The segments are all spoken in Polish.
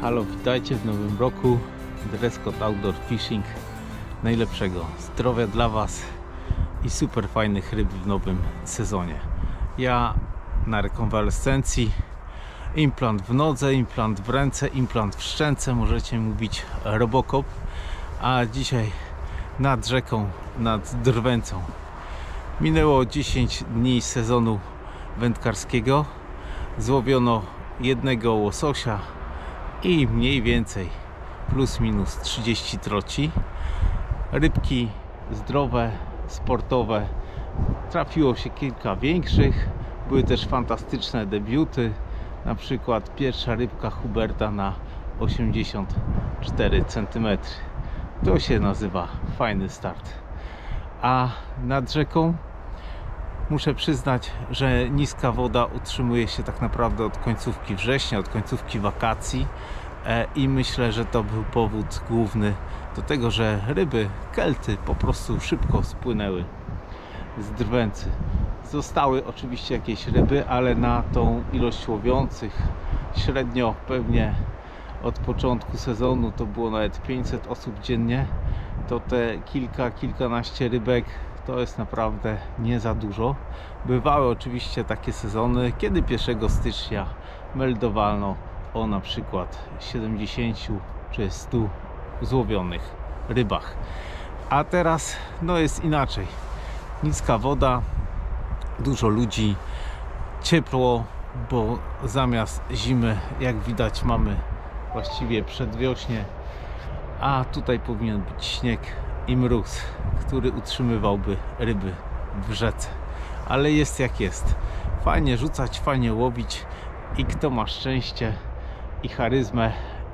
Halo, witajcie w nowym roku. Dresscode Outdoor Fishing. Najlepszego zdrowia dla Was i super fajnych ryb w nowym sezonie. Ja na rekonwalescencji. Implant w nodze, implant w ręce, implant w szczęce. Możecie mówić Robocop. A dzisiaj nad rzeką, nad Drwęcą. Minęło 10 dni sezonu wędkarskiego. Złowiono jednego łososia i mniej więcej plus minus 30 troci. Rybki zdrowe, sportowe. Trafiło się kilka większych. Były też fantastyczne debiuty. Na przykład pierwsza rybka Huberta na 84 cm. To się nazywa fajny start. A nad rzeką muszę przyznać, że niska woda utrzymuje się tak naprawdę od końcówki września, od końcówki wakacji e, i myślę, że to był powód główny do tego, że ryby, kelty po prostu szybko spłynęły z drwęcy. Zostały oczywiście jakieś ryby, ale na tą ilość łowiących średnio pewnie od początku sezonu to było nawet 500 osób dziennie, to te kilka, kilkanaście rybek to jest naprawdę nie za dużo. Bywały oczywiście takie sezony, kiedy 1 stycznia meldowano o na przykład 70 czy 100 złowionych rybach. A teraz no jest inaczej. Niska woda, dużo ludzi, ciepło, bo zamiast zimy, jak widać, mamy właściwie przedwiośnie, a tutaj powinien być śnieg i mróz, który utrzymywałby ryby w rzece. Ale jest jak jest. Fajnie rzucać, fajnie łowić i kto ma szczęście i charyzmę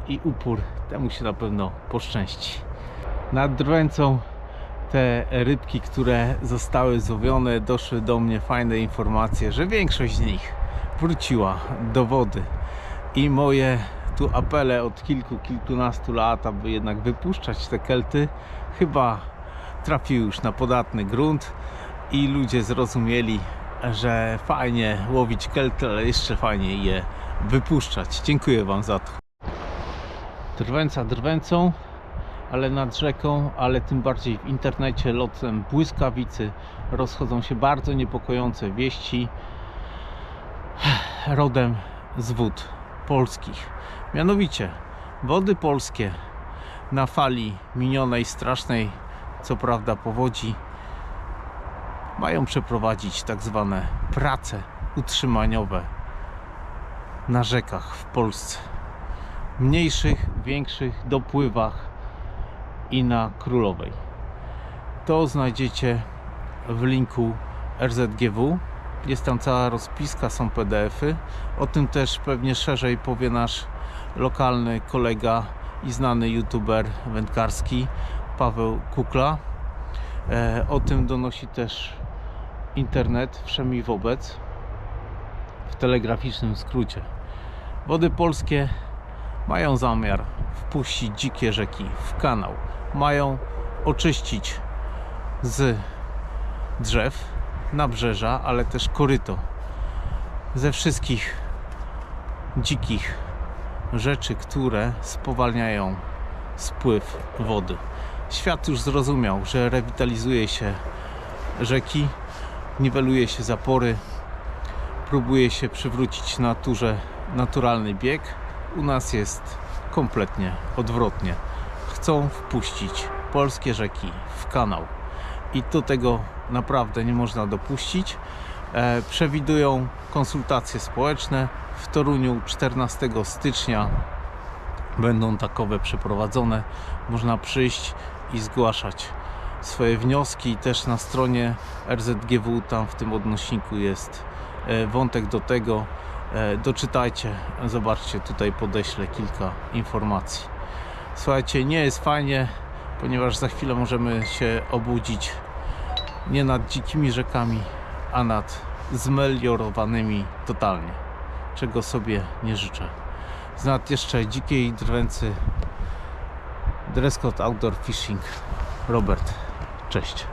i upór, temu się na pewno poszczęści. Nad drwęcą te rybki, które zostały złowione, doszły do mnie fajne informacje, że większość z nich wróciła do wody. I moje tu apele od kilku, kilkunastu lat, aby jednak wypuszczać te kelty, chyba trafiły już na podatny grunt i ludzie zrozumieli, że fajnie łowić kelty, ale jeszcze fajniej je wypuszczać. Dziękuję Wam za to. Drwęca drwęcą, ale nad rzeką, ale tym bardziej w internecie lotem błyskawicy rozchodzą się bardzo niepokojące wieści rodem z wód polskich. Mianowicie wody polskie na fali minionej strasznej, co prawda powodzi, mają przeprowadzić tak zwane prace utrzymaniowe na rzekach w Polsce. Mniejszych, większych dopływach i na Królowej. To znajdziecie w linku RZGW. Jest tam cała rozpiska, są PDFy. O tym też pewnie szerzej powie nasz lokalny kolega i znany youtuber wędkarski Paweł Kukla. E, o tym donosi też internet wszemi wobec w telegraficznym skrócie. Wody polskie mają zamiar wpuścić dzikie rzeki w kanał. Mają oczyścić z drzew nabrzeża, ale też koryto ze wszystkich dzikich rzeczy, które spowalniają spływ wody. Świat już zrozumiał, że rewitalizuje się rzeki, niweluje się zapory, próbuje się przywrócić naturze naturalny bieg. U nas jest kompletnie odwrotnie. Chcą wpuścić polskie rzeki w kanał i do tego naprawdę nie można dopuścić. E, przewidują konsultacje społeczne. W Toruniu 14 stycznia będą takowe przeprowadzone. Można przyjść i zgłaszać swoje wnioski. Też na stronie RZGW, tam w tym odnośniku jest e, wątek do tego. E, Doczytajcie, zobaczcie, tutaj podeślę kilka informacji. Słuchajcie, nie jest fajnie, ponieważ za chwilę możemy się obudzić nie nad dzikimi rzekami, a nad zmeliorowanymi totalnie, czego sobie nie życzę. Z nad jeszcze dzikiej drwęcy Dresscode Outdoor Fishing Robert, cześć.